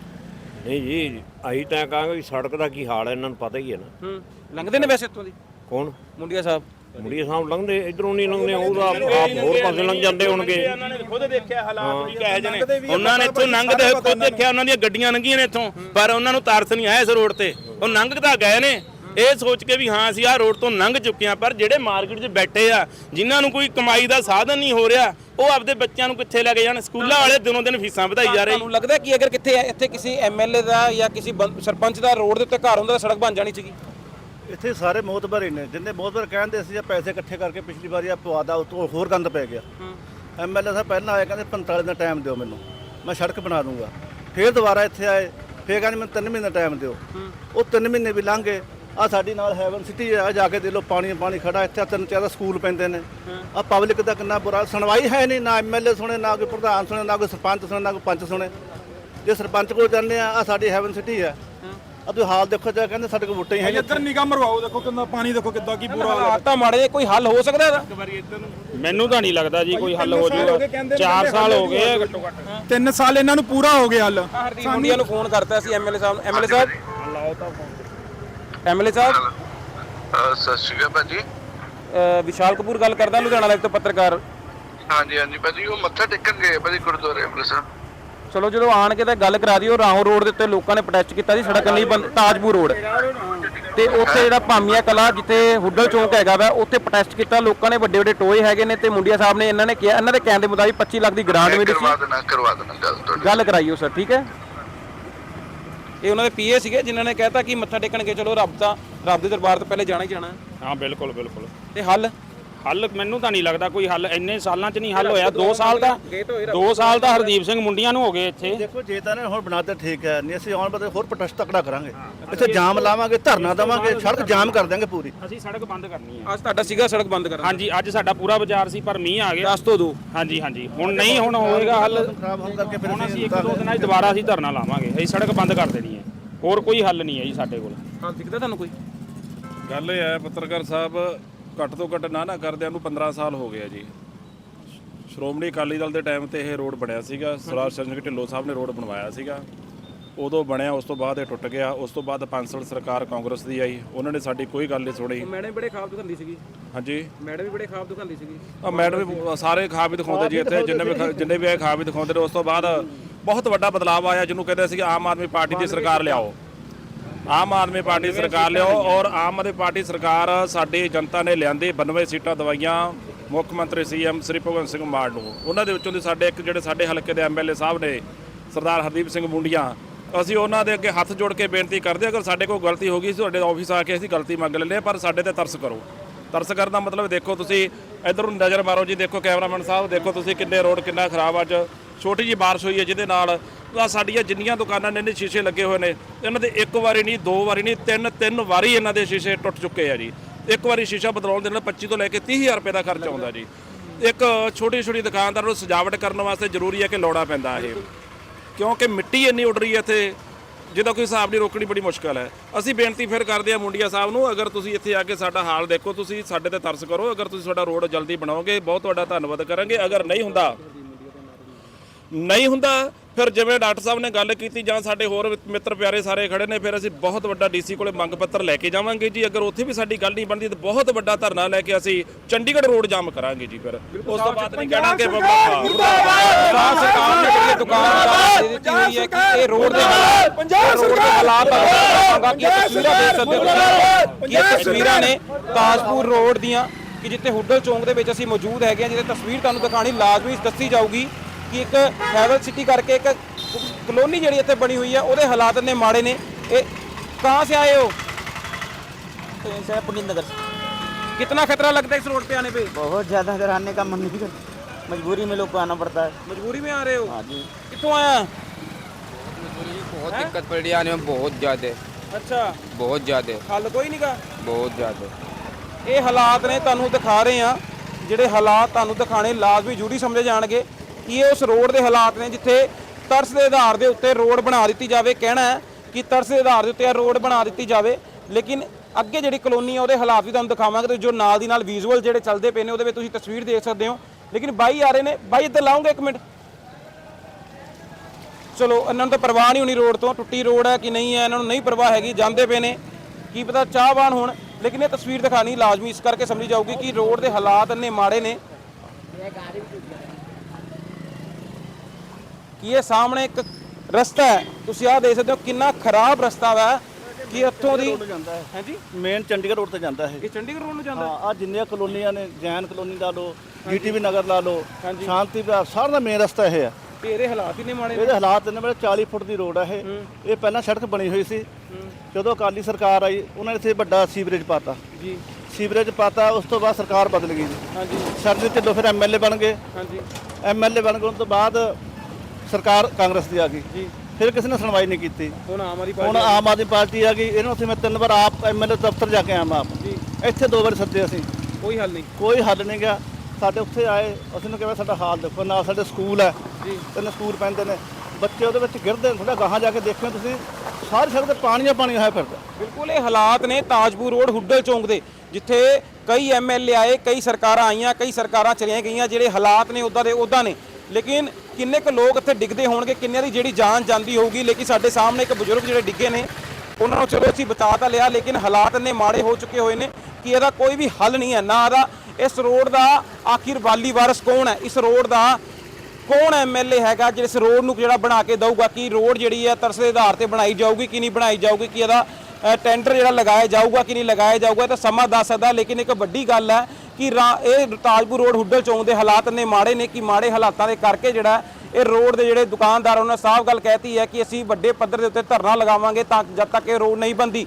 H: ਨਹੀਂ ਜੀ ਅਸੀਂ ਤਾਂ ਕਹਾਂਗੇ ਵੀ ਸੜਕ ਦਾ ਕੀ ਹਾਲ ਹੈ ਇਹਨਾਂ ਨੂੰ ਪਤਾ ਹੀ ਹੈ ਨਾ।
A: ਹੂੰ ਲੰਘਦੇ ਨੇ ਵੈਸੇ ਇੱਥੋਂ ਦੀ?
H: ਕੌਣ?
A: ਮੁੰਡਿਆ ਸਾਹਿਬ।
H: ਮੁੰਡੀਏ ਸਾਹਿਬ ਲੰਘਦੇ ਇਧਰੋਂ ਨਹੀਂ ਲੰਘਦੇ ਉਹਦਾ ਆਪ ਹੋਰ ਪਾਸੇ ਲੰਘ ਜਾਂਦੇ ਹੋਣਗੇ।
C: ਉਹਨਾਂ ਨੇ ਖੁਦ ਦੇਖਿਆ ਹਾਲਾਤ ਵੀ ਕਹੇ ਜਨੇ ਉਹਨਾਂ ਨੇ ਇੱਥੋਂ ਲੰਘਦੇ ਹੋਏ ਖੁਦ ਦੇਖਿਆ ਉਹਨਾਂ ਦੀਆਂ ਗੱਡੀਆਂ ਲੰਘੀਆਂ ਨੇ ਇੱਥੋਂ ਪਰ ਉਹਨਾਂ ਨੂੰ ਤਰਸ ਨਹੀਂ ਆਇਆ ਇਸ ਰੋਡ ਤੇ। ਉਹ ਲੰਘ ਤਾਂ ਗਏ ਨੇ। ਇਹ ਸੋਚ ਕੇ ਵੀ ਹਾਂ ਅਸੀਂ ਆਹ ਰੋਡ ਤੋਂ ਲੰਘ ਚੁੱਕੇ ਆ ਪਰ ਜਿਹੜੇ ਮਾਰਕੀਟ 'ਚ ਬੈਠੇ ਆ ਜਿਨ੍ਹਾਂ ਨੂੰ ਕੋਈ ਕਮਾਈ ਦਾ ਸਾਧਨ ਨਹੀਂ ਹੋ ਰਿਹਾ ਉਹ ਆਪਦੇ ਬੱਚਿਆਂ ਨੂੰ ਕਿੱਥੇ ਲੈ ਕੇ ਜਾਣ? ਸਕੂਲਾਂ ਵਾਲੇ ਦਿਨੋਂ ਦਿਨ ਫੀਸਾਂ ਵਧਾਈ ਜਾ ਰਹੇ।
A: ਤੁਹਾਨੂੰ ਲੱਗਦਾ ਕਿ ਅਗਰ ਕਿੱਥੇ ਇੱਥੇ ਕਿਸੇ ਐਮਐਲਏ ਦਾ ਜਾਂ ਕਿਸੇ ਬੰ- ਸਰਪੰਚ ਦਾ ਰੋਡ ਦੇ ਉੱਤੇ ਘਰ ਹੁੰਦਾ ਤਾਂ ਸੜਕ ਬਣ ਜਾਣੀ ਸੀਗੀ?
D: ਇੱਥੇ ਸਾਰੇ ਮੋਤਬਰ ਹੀ ਨੇ ਜਿੰਨੇ ਮੋਤਬਰ ਕਹਿੰਦੇ ਸੀ ਪੈਸੇ ਇਕੱਠੇ ਕਰਕੇ ਪਿਛਲੀ ਵਾਰੀ ਆ ਪਵਾਦਾ ਉਤੋਂ ਹੋਰ ਗੰਦ ਪੈ ਗਿਆ। ਐਮਐਲਏ ਸਾਹਿਬ ਪਹਿਲਾਂ ਆਏ ਕਹਿੰਦੇ 45 ਦਿਨ ਟਾਈਮ ਦਿਓ ਮੈਨੂੰ ਮੈਂ ਸੜਕ ਬਣਾ ਦੂੰਗਾ। ਫਿਰ ਦੁਬਾਰਾ ਇੱਥੇ ਆਏ ਫਿਰ ਕਹਿੰਦੇ ਮੈਨੂੰ 3 ਮਹੀਨੇ ਟਾਈਮ ਦਿਓ। ਉਹ 3 ਮਹੀਨੇ ਵੀ ਲੰਘ ਗਏ ਆ ਸਾਡੀ ਨਾਲ ਹੈਵਨ ਸਿਟੀ ਆ ਜਾ ਕੇ ਦੇ ਲੋ ਪਾਣੀ ਪਾਣੀ ਖੜਾ ਇੱਥੇ ਤਿੰਨ ਚਾਰ ਸਕੂਲ ਪੈਂਦੇ ਨੇ। ਆ ਪਬਲਿਕ ਦਾ ਕਿੰਨਾ ਬੁਰਾ ਸੁਣਵਾਈ ਹੈ ਨਹੀਂ ਨਾ ਐਮਐਲਏ ਸੁਣੇ ਨਾ ਕੋਈ ਪ੍ਰਧਾਨ ਸੁਣੇ ਨਾ ਕੋਈ ਸਰਪੰਚ ਸੁਣੇ ਨਾ ਕੋਈ ਪੰਚ ਸੁਣੇ। ਜੇ ਸਰਪੰਚ ਕੋਲ ਜਾਂਦੇ ਆ ਆ ਸਾਡੀ ਹੈਵਨ ਸਿਟੀ ਆ। ਆ ਤੁਸੀਂ ਹਾਲ ਦੇਖੋ ਜਾ ਕਹਿੰਦੇ ਸਾਡੇ ਕੋਲ ਵੋਟਾਂ ਹੀ ਹੈ
G: ਇੱਧਰ ਨਿਗਾਹ ਮਰਵਾਓ ਦੇਖੋ ਕਿੰਨਾ ਪਾਣੀ ਦੇਖੋ ਕਿੱਦਾਂ ਕੀ ਬੁਰਾ ਹਾਲ
A: ਤਾਂ ਮਾੜੇ ਜਿਹੇ, ਕੋਈ ਹੱਲ ਹੋ ਸਕਦਾ ਇਹਦਾ?
F: ਮੈਨੂੰ ਤਾਂ ਨਹੀਂ ਲੱਗਦਾ ਜੀ ਕੋਈ ਹੱਲ ਹੋ ਜਾਊਗਾ
G: ਨੇ
F: 4 ਸਾਲ ਹੋ ਗਏ ਆ। ਘੱਟੋ ਘੱਟ।
G: ਤਿੰਨ ਸਾਲ ਇਹਨਾਂ ਨੂੰ ਪੂਰਾ ਹੋ ਗਿਆ ਹੱਲ।
A: ਮੁੰਡਿਆਂ ਨੂੰ ਫੋਨ ਕਰਤਾ ਸੀ ਐਮਐਲਏ ਸਾਹਿਬ ਐਮਐਲਏ ਸਾਹਿਬ। ਐਮਐਲਏ ਸਾਹਿਬ?
I: ਅਹ ਸਤਿ ਸ਼੍ਰੀ ਅਕਾਲ ਭਾਜੀ।
A: ਅ, ਵਿਸ਼ਾਲ ਕਪੂਰ ਗੱਲ ਕਰਦਾ ਲੁਧਿਆਣਾ ਲਾਈਵ ਤੋਂ ਪੱਤਰਕਾਰ।
I: ਹਾਂਜੀ ਹਾਂਜੀ ਭਾਜੀ ਉਹ ਮੱਥਾ ਟੇਕਣ ਗਏ ਭਾਜੀ ਗੁਰਦੁਆਰੇ ਅੰਮ੍ਰਿਤਸਰ।
A: ਚਲੋ ਜਦੋਂ ਆਣ ਕੇ ਤਾਂ ਗੱਲ ਕਰਾ ਦਿਓ ਰਾਹੋਂ ਰੋਡ ਦੇ ਉੱਤੇ ਲੋਕਾਂ ਨੇ ਪ੍ਰੋਟੈਸਟ ਕੀਤਾ ਸੀ ਸੜਕ ਨਹੀਂ ਬੰਦ ਤਾਜਪੁਰ ਰੋਡ। ਤੇ ਉੱਥੇ ਜਿਹੜਾ ਭਾਮੀਆ ਕਲਾ ਜਿੱਥੇ ਹੁੱਡਲ ਚੌਂਕ ਹੈਗਾ ਵਾ ਉੱਥੇ ਪ੍ਰੋਟੈਸਟ ਕੀਤਾ ਲੋਕਾਂ ਨੇ ਵੱਡੇ ਵੱਡੇ ਟੋਏ ਹੈਗੇ ਨੇ ਤੇ ਮੁੰਡਿਆ ਸਾਹਿਬ ਨੇ ਇਹਨਾਂ ਨੇ ਕਿਹਾ ਇਹਨਾਂ ਦੇ ਕਹਿਣ ਦੇ ਮੁਤਾਬਿਕ 25 ਲੱਖ ਦੀ ਗ੍ਰਾਂਟ
I: ਮੈਂ
A: ਮਿਲੀ
I: ਕਰਵਾ
A: ਸੀ
I: ਦੇਣਾ ਕਰਵਾ ਦੇਣਾ ਗੱਲ ਤੁਹਾਡੀ।
A: ਗੱਲ ਕਰਾਈਓ ਸਰ ਠੀਕ ਹੈ? ਇਹ ਉਹਨਾਂ ਦੇ ਪੀਏ ਸੀਗੇ ਜਿਨ੍ਹਾਂ ਨੇ ਕਹਿਤਾ ਕਿ ਮੱਥਾ ਟੇਕਣ ਗਏ ਚਲੋ ਰੱਬ ਦਾ ਰੱਬ ਦੇ ਦਰਬਾਰ ਤੋਂ ਪਹਿਲੇ ਜਾਣਾ ਹੀ ਜਾਣਾ।
F: ਹਾਂ ਬਿਲਕੁਲ ਬਿਲਕੁਲ।
A: ਤੇ ਹੱਲ?
F: ਹੱਲ ਮੈਨੂੰ ਤਾਂ ਨਹੀਂ ਲੱਗਦਾ ਕੋਈ ਹੱਲ ਇੰਨੇ ਸਾਲਾਂ 'ਚ ਨਹੀਂ ਹੱਲ ਹੋਇਆ 2 ਸਾਲ ਦਾ 2 ਸਾਲ ਦਾ ਹਰਦੀਪ ਸਿੰਘ ਮੁੰਡੀਆਂ ਨੂੰ ਹੋ ਗਏ ਇੱਥੇ।
D: ਦੇਖੋ ਜੇ ਤਾਂ ਨੇ ਹੁਣ ਬਣਾਤੇ ਠੀਕ ਹੈ ਨਹੀਂ ਅਸੀਂ ਆਉਣ ਬਤੇ ਹੋਰ ਪ੍ਰੋਟੈਸਟ ਤਕੜਾ ਕਰਾਂਗੇ। ਇੱਥੇ ਜਾਮ ਲਾਵਾਂਗੇ ਧਰਨਾ ਦੇਵਾਂਗੇ ਸੜਕ ਜਾਮ ਕਰ ਦਿਆਂਗੇ ਪੂਰੀ।
F: ਅਸੀਂ ਸੜਕ ਬੰਦ ਕਰਨੀ ਹੈ।
A: ਅੱਜ ਤੁਹਾਡਾ ਸੀਗਾ ਸੜਕ ਬੰਦ ਕਰਨ।
F: ਹਾਂਜੀ ਅੱਜ ਸਾਡਾ ਪੂਰਾ ਬਾਜ਼ਾਰ ਸੀ ਪਰ ਮੀਂਹ ਆ ਗਿਆ।
A: ਦੱਸ ਤੋਂ ਦੋ।
F: ਹਾਂਜੀ ਹਾਂਜੀ। ਹੁਣ ਨਹੀਂ ਹੁਣ ਹੋਏਗਾ ਹੱਲ
D: ਖਰਾਬ ਹੋਣ ਕਰਕੇ ਫਿਰ
F: ਹੁਣ ਅਸੀਂ ਇੱਕ ਦੋ ਦਿਨਾਂ 'ਚ ਦੁਬਾਰਾ ਅਸੀਂ ਧਰਨਾ ਲਾਵਾਂਗੇ। ਅਸੀਂ ਸੜਕ ਬੰਦ ਕਰ ਦੇਣੀ ਹੈ। ਹੋਰ ਕੋਈ ਹੱਲ ਨਹੀਂ ਹੈ ਜੀ ਸਾਡੇ ਕੋਲ।
A: ਹਾਂ ਦਿਖਦਾ ਤੁਹਾਨੂੰ ਕੋਈ?
E: ਗੱਲ ਇਹ ਹੈ ਪੱਤਰਕਾਰ ਸਾਹਿਬ ਘੱਟ ਤੋਂ ਘੱਟ ਨਾ ਨਾ ਕਰਦਿਆਂ ਨੂੰ 15 ਸਾਲ ਹੋ ਗਏ ਆ ਜੀ। ਸ਼੍ਰੋਮਣੀ ਅਕਾਲੀ ਦਲ ਦੇ ਟਾਈਮ ਤੇ ਇਹ ਰੋਡ ਬਣਿਆ ਸੀਗਾ। ਸਰਦਾਰ ਸਿੰਘ ਢਿੱਲੋਂ ਸਾਹਿਬ ਨੇ ਰੋਡ ਬਣਵਾਇਆ ਸੀਗਾ। ਉਦੋਂ ਬਣਿਆ ਉਸ ਤੋਂ ਬਾਅਦ ਇਹ ਟੁੱਟ ਗਿਆ। ਉਸ ਤੋਂ ਬਾਅਦ ਪੰਜ ਸਰਕਾਰ ਕਾਂਗਰਸ ਦੀ ਆਈ। ਉਹਨਾਂ ਨੇ ਸਾਡੀ ਕੋਈ ਗੱਲ ਨਹੀਂ ਸੁਣੀ।
A: ਮੈਡਮ ਬੜੇ ਖਾਬ ਦਿਖਾਉਂਦੀ ਸੀਗੀ।
E: ਹਾਂਜੀ।
A: ਮੈਡਮ ਵੀ ਬੜੇ ਖਾਬ ਦਿਖਾਉਂਦੀ ਸੀਗੀ।
E: ਆ ਮੈਡਮ ਵੀ ਸਾਰੇ ਖਾ ਵੀ ਦਿਖਾਉਂਦੇ ਜੀ ਇੱਥੇ। ਜਿੰਨੇ ਵੀ ਜਿੰਨੇ ਵੀ ਇਹ ਖਾ ਵੀ ਦਿਖਾਉਂਦੇ ਨੇ। ਉਸ ਤੋਂ ਬਾਅਦ ਬਹੁਤ ਵੱਡਾ ਬਦਲਾਅ ਆਇਆ ਜਿਹਨੂੰ ਕਹਿੰਦੇ ਸੀ ਆਮ ਆਦਮੀ ਪਾਰਟੀ ਦੀ ਸਰਕਾਰ ਲਿਆਓ। ਆਮ ਆਦਮੀ ਪਾਰਟੀ ਸਰਕਾਰ ਲਿਆਓ ਔਰ ਆਮ ਆਦਮੀ ਪਾਰਟੀ ਸਰਕਾਰ ਸਾਡੀ ਜਨਤਾ ਨੇ ਲਿਆਂਦੀ 92 ਸੀਟਾਂ ਦਵਾਈਆਂ ਮੁੱਖ ਮੰਤਰੀ ਸੀਐਮ ਸ੍ਰੀ ਭਗਵੰਤ ਸਿੰਘ ਮਾਨ ਨੂੰ। ਉਹਨਾਂ ਦੇ ਵਿੱਚੋਂ ਦੀ ਸਾਡੇ ਇੱਕ ਜਿਹੜੇ ਸਾਡੇ ਹਲਕੇ ਦੇ ਐਮਐਲਏ ਸਾਹਿਬ ਨੇ ਸਰਦਾਰ ਹਰਦੀਪ ਸਿੰਘ ਮੁੰਡੀਆਂ ਅਸੀਂ ਉਹਨਾਂ ਦੇ ਅੱਗੇ ਹੱਥ ਜੋੜ ਕੇ ਬੇਨਤੀ ਕਰਦੇ ਅਗਰ ਸਾਡੇ ਕੋਲ ਗਲਤੀ ਹੋ ਗਈ ਸੀ ਤੁਹਾਡੇ ਆਫਿਸ ਆ ਕੇ ਅਸੀਂ ਗਲਤੀ ਮੰਗ ਲੈਂਦੇ ਪਰ ਸਾਡੇ ਤੇ ਤਰਸ ਕਰੋ। ਤਰਸ ਕਰਨ ਦਾ ਮਤਲਬ ਦੇਖੋ ਤੁਸੀਂ ਇਧਰ ਨੂੰ ਨਜ਼ਰ ਮਾਰੋ ਜੀ ਦੇਖੋ ਕੈਮਰਾਮੈਨ ਸਾਹਿਬ ਦੇਖੋ ਤੁਸੀਂ ਕਿੰਨੇ ਰੋਡ ਕਿੰਨਾ ਖਰਾਬ ਅੱਜ। ਛੋਟੀ ਜੀ ਬਾਰਿਸ਼ ਹੋਈ ਹੈ ਜਿਹਦੇ ਨਾਲ ਆਹ ਸਾਡੀਆਂ ਜਿੰਨੀਆਂ ਦੁਕਾਨਾਂ ਨੇ ਇਹਨੇ ਸ਼ੀਸ਼ੇ ਲੱਗੇ ਹੋਏ ਨੇ। ਇਹਨਾਂ ਦੇ ਇੱਕ ਵਾਰੀ ਨਹੀਂ, ਦੋ ਵਾਰੀ ਨਹੀਂ, ਤਿੰਨ ਤਿੰਨ ਵਾਰੀ ਇਹਨਾਂ ਦੇ ਸ਼ੀਸ਼ੇ ਟੁੱਟ ਚੁੱਕੇ ਆ ਜੀ। ਇੱਕ ਵਾਰੀ ਸ਼ੀਸ਼ਾ ਬਦਲਾਉਣ ਦੇ ਨਾਲ 25 ਤੋਂ ਲੈ ਕੇ 30000 ਰੁਪਏ ਦਾ ਖਰਚ ਆਉਂਦਾ ਜੀ। ਇੱਕ ਛੋਟੀ ਛੋਟੀ ਦੁਕਾਨਦਾਰ ਨੂੰ ਸਜਾਵਟ ਕਰਨ ਵਾਸਤੇ ਜ਼ਰੂਰੀ ਹੈ ਕਿ ਲੋੜਾ ਪੈਂਦਾ ਇਹ। ਕਿਉਂਕਿ ਮਿੱਟੀ ਇੰਨੀ ਉੱਡ ਰਹੀ ਹੈ ਇੱਥੇ, ਜਿਹਦਾ ਕੋਈ ਹਿਸਾਬ ਨਹੀਂ, ਰੋਕਣੀ ਬੜੀ ਮੁਸ਼ਕਲ ਹੈ। ਅਸੀਂ ਬੇਨਤੀ ਫਿਰ ਕਰਦੇ ਹਾਂ ਮੁੰਡੀਆ ਸਾਹਿਬ ਨੂੰ, ਅਗਰ ਤੁਸੀਂ ਇੱਥੇ ਆ ਕੇ ਸਾਡਾ ਹਾਲ ਦੇਖੋ, ਤੁਸੀਂ ਸਾਡੇ ਤੇ ਤਰਸ ਕਰੋ। ਅਗਰ ਤੁਸੀਂ ਸਾਡਾ ਰੋਡ ਜਲਦੀ ਬਣਾਓਗੇ, ਬਹੁਤ ਤੁਹਾਡਾ ਧੰਨਵਾਦ ਕਰਾਂਗੇ। ਅਗਰ ਨਹੀਂ ਹੁੰਦਾ ਨਹੀਂ ਹੁੰਦਾ ਫਿਰ ਜਿਵੇਂ ਡਾਕਟਰ ਸਾਹਿਬ ਨੇ ਗੱਲ ਕੀਤੀ ਜਾਂ ਸਾਡੇ ਹੋਰ ਮਿੱਤਰ ਪਿਆਰੇ ਸਾਰੇ ਖੜੇ ਨੇ ਫਿਰ ਅਸੀਂ ਬਹੁਤ ਵੱਡਾ ਡੀਸੀ ਕੋਲੇ ਮੰਗ ਪੱਤਰ ਲੈ ਕੇ ਜਾਵਾਂਗੇ ਜੀ। ਅਗਰ ਉੱਥੇ ਵੀ ਸਾਡੀ ਗੱਲ ਨਹੀਂ ਬਣਦੀ ਤਾਂ ਬਹੁਤ ਵੱਡਾ ਧਰਨਾ ਲੈ ਕੇ ਅਸੀਂ ਚੰਡੀਗੜ੍ਹ ਰੋਡ ਜਾਮ ਕਰਾਂਗੇ ਜੀ ਫਿਰ। ਉਸ ਤੋਂ ਬਾਅਦ ਨਹੀਂ ਕਹਿਣਾ ਕਿ
A: ਪੰਜਾਬ ਸਰਕਾਰ ਨੇ ਇਹ ਦੁਕਾਨਦਾਰ ਦੇ ਦਿੱਤੀ ਹੋਈ ਹੈ ਕਿ ਇਹ ਰੋਡ ਦੇ ਪੰਜਾਬ ਦੇ ਹਾਲਾਤ ਦੱਸਾਂਗਾ ਕਿ ਇਹ ਤਸਵੀਰਾਂ ਦੇਖ ਸਕਦੇ ਹੋ ਕਿ ਇਹ ਤਸਵੀਰਾਂ ਨੇ ਤਾਜਪੁਰ ਰੋਡ ਦੀਆਂ ਕਿ ਜਿੱਥੇ ਹੁੱਡਲ ਚੌਂਕ ਦੇ ਵਿੱਚ ਅਸੀਂ ਮੌਜੂਦ ਹੈਗੇ ਹਾਂ ਜਿਹਦੇ ਤਸਵੀਰ ਤੁਹਾਨੂੰ ਦਿਖਾਣੀ ਲਾਜ਼ਮੀ ਦੱਸੀ ਜਾਊਗੀ। ਕਿ ਇੱਕ ਹੈਵਲ ਸਿਟੀ ਕਰਕੇ ਇੱਕ ਕਲੋਨੀ ਜਿਹੜੀ ਇੱਥੇ ਬਣੀ ਹੋਈ ਹੈ ਉਹਦੇ ਹਾਲਾਤ ਨੇ ਮਾੜੇ ਨੇ ਇਹ ਕਹਾਂ ਸੇ ਆਏ ਹੋ
J: पुनीत नगर से
A: कितना खतरा लगता है इस रोड पे आने पे
J: बहुत ज़्यादा इधर आने का मन नहीं करता मजबूरी में लोग को आना पड़ता है
A: मजबूरी में आ रहे हो
J: हाँ जी
A: कितों आया
K: बहुत दिक्कत पड़ रही है आने में बहुत ज़्यादा
A: अच्छा
K: बहुत ज़्यादा
A: हल कोई नहीं का
K: बहुत ज़्यादा
A: ਇਹ ਹਾਲਾਤ ਨੇ ਤੁਹਾਨੂੰ ਦਿਖਾ ਰਹੇ ਆ ਜਿਹੜੇ ਹਾਲਾਤ ਤੁਹਾਨੂੰ ਦਿਖਾਣੇ ਲਾਜ਼ਮੀ ਜ਼ਰੂਰੀ ਸਮਝੇ ਜਾਣਗੇ ਕਿ ਇਹ ਉਸ ਰੋਡ ਦੇ ਹਾਲਾਤ ਨੇ ਜਿੱਥੇ ਤਰਸ ਦੇ ਆਧਾਰ ਦੇ ਉੱਤੇ ਰੋਡ ਬਣਾ ਦਿੱਤੀ ਜਾਵੇ? ਕਹਿਣਾ ਹੈ ਕਿ ਤਰਸ ਦੇ ਆਧਾਰ ਦੇ ਉੱਤੇ ਰੋਡ ਬਣਾ ਦਿੱਤੀ ਜਾਵੇ। ਲੇਕਿਨ ਅੱਗੇ ਜਿਹੜੀ ਕਲੋਨੀ ਆ, ਉਹਦੇ ਹਾਲਾਤ ਵੀ ਤੁਹਾਨੂੰ ਦਿਖਾਵਾਂਗੇ ਤੇ ਜੋ ਨਾਲ ਦੀ ਨਾਲ ਵਿਜ਼ੂਅਲ ਜਿਹੜੇ ਚੱਲਦੇ ਪਏ ਨੇ, ਉਹਦੇ ਵਿੱਚ ਤੁਸੀਂ ਤਸਵੀਰ ਦੇਖ ਸਕਦੇ ਹੋ। ਲੇਕਿਨ ਬਾਈ ਆ ਰਹੇ ਨੇ। ਬਾਈ, ਇੱਧਰ ਲਾਉਂਗੇ ਇੱਕ ਮਿੰਟ। ਚਲੋ, ਇਹਨਾਂ ਨੂੰ ਤਾਂ ਪਰਵਾਹ ਨਹੀਂ ਹੋਣੀ ਰੋਡ ਤੋਂ। ਟੁੱਟੀ ਰੋਡ ਹੈ ਕਿ ਨਹੀਂ ਹੈ, ਇਹਨਾਂ ਨੂੰ ਨਹੀਂ ਪਰਵਾਹ ਹੈਗੀ। ਜਾਂਦੇ ਪਏ ਨੇ। ਕੀ ਪਤਾ ਚਾਹਵਾਨ ਹੋਣ। ਲੇਕਿਨ ਇਹ ਤਸਵੀਰ ਦਿਖਾਣੀ ਲਾਜ਼ਮੀ ਇਸ ਕਰਕੇ ਸਮਝੀ ਜਾਊਗੀ ਕਿ ਰੋਡ ਦੇ ਹਾਲਾਤ ਇੰਨੇ ਮਾੜੇ ਨੇ। ਕਿ ਇਹ ਸਾਹਮਣੇ ਇੱਕ ਰਸਤਾ ਹੈ? ਤੁਸੀਂ ਆਹ ਦੇਖ ਸਕਦੇ ਹੋ ਕਿੰਨਾ ਖਰਾਬ ਰਸਤਾ ਵਾ। ਕਿ ਇੱਥੋਂ ਦੀ ਹਾਂਜੀ?
D: ਮੇਨ ਚੰਡੀਗੜ੍ਹ ਰੋਡ ਤੇ ਜਾਂਦਾ ਹੈ
A: ਇਹ ਚੰਡੀਗੜ੍ਹ ਰੋਡ ਨੂੰ ਜਾਂਦਾ
D: ਹਾਂ? ਆ ਜਿੰਨੀਆਂ ਕਲੋਨੀਆਂ ਨੇ ਜੈਨ ਕਲੋਨੀ ਲਾ ਲਓ ਜੀਟੀਵੀ ਨਗਰ ਲਾ ਲਓ ਸ਼ਾਂਤੀ ਵਿਹਾਰ ਸਾਰਾ ਦਾ ਮੇਨ ਰਸਤਾ ਇਹ ਹੈ
A: ਤੇ ਇਹਦੇ ਹਾਲਾਤ ਹੀ ਨੇ ਮਾੜੇ ਨੇ।
D: ਇਹਦੇ ਹਾਲਾਤ ਇਹਨਾਂ ਵੇਲੇ 40 ਫੁੱਟ ਦੀ ਰੋਡ ਹੈ ਇਹ। ਇਹ ਪਹਿਲਾਂ ਸੜਕ ਬਣੀ ਹੋਈ ਸੀ। ਜਦੋਂ ਅਕਾਲੀ ਸਰਕਾਰ ਆਈ ਉਹਨਾਂ ਨੇ ਇੱਥੇ ਵੱਡਾ ਸੀਵਰੇਜ ਪਾਤਾ।
A: ਜੀ।
D: ਸੀਵਰੇਜ ਪਾਤਾ ਉਸ ਤੋਂ ਬਾਅਦ ਸਰਕਾਰ ਬਦਲ ਗਈ ਜੀ।
A: ਹਾਂਜੀ।
D: ਸਰਜੀਤ ਢਿੱਲੋਂ ਫਿਰ ਐਮਐਲਏ ਬਣ ਗਏ।
A: ਹਾਂਜੀ।
D: ਐਮਐਲਏ ਬਣ ਗਏ ਤੋਂ ਬਾਅਦ ਸਰਕਾਰ ਕਾਂਗਰਸ ਦੀ ਆ ਗਈ।
A: ਜੀ।
D: ਫਿਰ ਕਿਸੇ ਨੇ ਸੁਣਵਾਈ ਨਹੀਂ ਕੀਤੀ।
A: ਹੁਣ ਆਮ ਆਦਮੀ
D: ਹੁਣ
A: ਪਾਰਟੀ
D: ਆਮ ਆਦਮੀ ਪਾਰਟੀ ਆ ਗਈ। ਇਹਨੂੰ ਅਸੀਂ ਮੈਂ ਤਿੰਨ ਵਾਰ ਆਪ ਐਮਐਲਏ ਦਫ਼ਤਰ ਜਾ ਕੇ ਆਇਆ ਮੈਂ ਆਪ।
A: ਜੀ।
D: ਇੱਥੇ ਦੋ ਵਾਰ ਸੱਦੇ ਅਸੀਂ।
A: ਕੋਈ ਹੱਲ ਨਹੀਂ।
D: ਕੋਈ ਹੱਲ ਨਹੀਂ ਗਿਆ। ਸਾਡੇ ਉੱਥੇ ਆਏ। ਅਸੀਂ ਨੂੰ ਕਿਹਾ ਸਾਡਾ ਹਾਲ ਦੇਖੋ। ਨਾਲ ਸਾਡੇ ਸਕੂਲ ਹੈ।
A: ਜੀ।
D: ਤਿੰਨ ਸਕੂਲ ਪੈਂਦੇ ਨੇ। ਬੱਚੇ ਉਹਦੇ ਵਿੱਚ ਗਿਰਦੇ ਨੇ। ਥੋੜਾ ਗਾਹਾਂ ਜਾ ਕੇ ਦੇਖਿਓ ਤੁਸੀਂ। ਸਾਰੀ ਸੜਕ ਤੇ ਪਾਣੀਆਂ ਪਾਣੀ ਹੋਇਆ ਫਿਰਦਾ।
A: ਬਿਲਕੁਲ ਇਹ ਹਾਲਾਤ ਨੇ ਤਾਜਪੁਰ ਰੋਡ ਹੁੱਡਲ ਚੌਂਕ ਦੇ ਜਿੱਥੇ ਕਈ ਐਮਐਲਏ ਆਏ ਕਈ ਸਰਕਾਰਾਂ ਆਈਆਂ ਕਈ ਸਰਕਾਰਾਂ ਚਲੀਆਂ ਗਈਆਂ। ਜਿਹੜੇ ਹਾਲਾਤ ਨੇ ਉਦਾਂ ਦੇ ਉਦਾਂ ਨੇ। ਲੇਕਿਨ ਕਿੰਨੇ ਕੁ ਲੋਕ ਇੱਥੇ ਡਿੱਗਦੇ ਹੋਣਗੇ, ਕਿੰਨਿਆਂ ਦੀ ਜਿਹੜੀ ਜਾਨ ਜਾਂਦੀ ਹੋਊਗੀ, ਲੇਕਿਨ ਸਾਡੇ ਸਾਹਮਣੇ ਇੱਕ ਬਜ਼ੁਰਗ ਜਿਹੜੇ ਡਿੱਗੇ ਨੇ, ਉਹਨਾਂ ਨੂੰ ਚਲੋ ਅਸੀਂ ਬਚਾ ਤਾਂ ਲਿਆ, ਲੇਕਿਨ ਹਾਲਾਤ ਇੰਨੇ ਮਾੜੇ ਹੋ ਚੁੱਕੇ ਹੋਏ ਨੇ ਕਿ ਇਹਦਾ ਕੋਈ ਵੀ ਹੱਲ ਨਹੀਂ ਹੈ। ਨਾ ਇਹਦਾ, ਇਸ ਰੋਡ ਦਾ ਆਖਿਰ ਵਾਲੀ ਵਾਰਸ ਕੌਣ ਹੈ? ਇਸ ਰੋਡ ਦਾ ਕੌਣ ਐਮਐਲਏ ਹੈਗਾ ਜਿਸ ਰੋਡ ਨੂੰ ਜਿਹੜਾ ਬਣਾ ਕੇ ਦਊਗਾ? ਕਿ ਰੋਡ ਜਿਹੜੀ ਹੈ ਤਰਸ ਦੇ ਆਧਾਰ ਤੇ ਬਣਾਈ ਜਾਊਗੀ, ਕਿ ਨਹੀਂ ਬਣਾਈ ਜਾਊਗੀ? ਕਿ ਇਹਦਾ ਟੈਂਡਰ ਜਿਹੜਾ ਲਗਾਇਆ ਜਾਊਗਾ, ਕਿ ਨਹੀਂ ਲਗਾਇਆ ਜਾਊਗਾ? ਇਹ ਤਾਂ ਸਮਾਂ ਦੱਸ ਸਕਦਾ, ਲੇਕਿਨ ਇੱਕ ਵੱਡੀ ਗੱਲ ਹੈ ਕਿ ਰਾ- ਇਹ ਤਾਜਪੁਰ ਰੋਡ ਹੁੱਡਲ ਚੌਂਕ ਦੇ ਹਾਲਾਤ ਨੇ ਮਾੜੇ ਨੇ ਕਿ ਮਾੜੇ ਹਾਲਾਤਾਂ ਦੇ ਕਰਕੇ ਜਿਹੜਾ ਇਹ ਰੋਡ ਦੇ ਜਿਹੜੇ ਦੁਕਾਨਦਾਰ ਉਹਨਾਂ ਨੇ ਸਾਫ਼ ਗੱਲ ਕਹਿਤੀ ਹੈ ਕਿ ਅਸੀਂ ਵੱਡੇ ਪੱਧਰ ਦੇ ਉੱਤੇ ਧਰਨਾ ਲਗਾਵਾਂਗੇ ਤਾਂ ਜਦ ਤੱਕ ਇਹ ਰੋਡ ਨਹੀਂ ਬੰਦੀ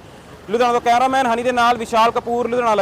A: ਲੁਧਿਆਣਾ ਤੋਂ ਕੈਮਰਾਮੈਨ ਹਨੀ ਦੇ ਨਾਲ ਵਿਸ਼ਾਲ ਕਪੂਰ, ਲੁਧਿਆਣਾ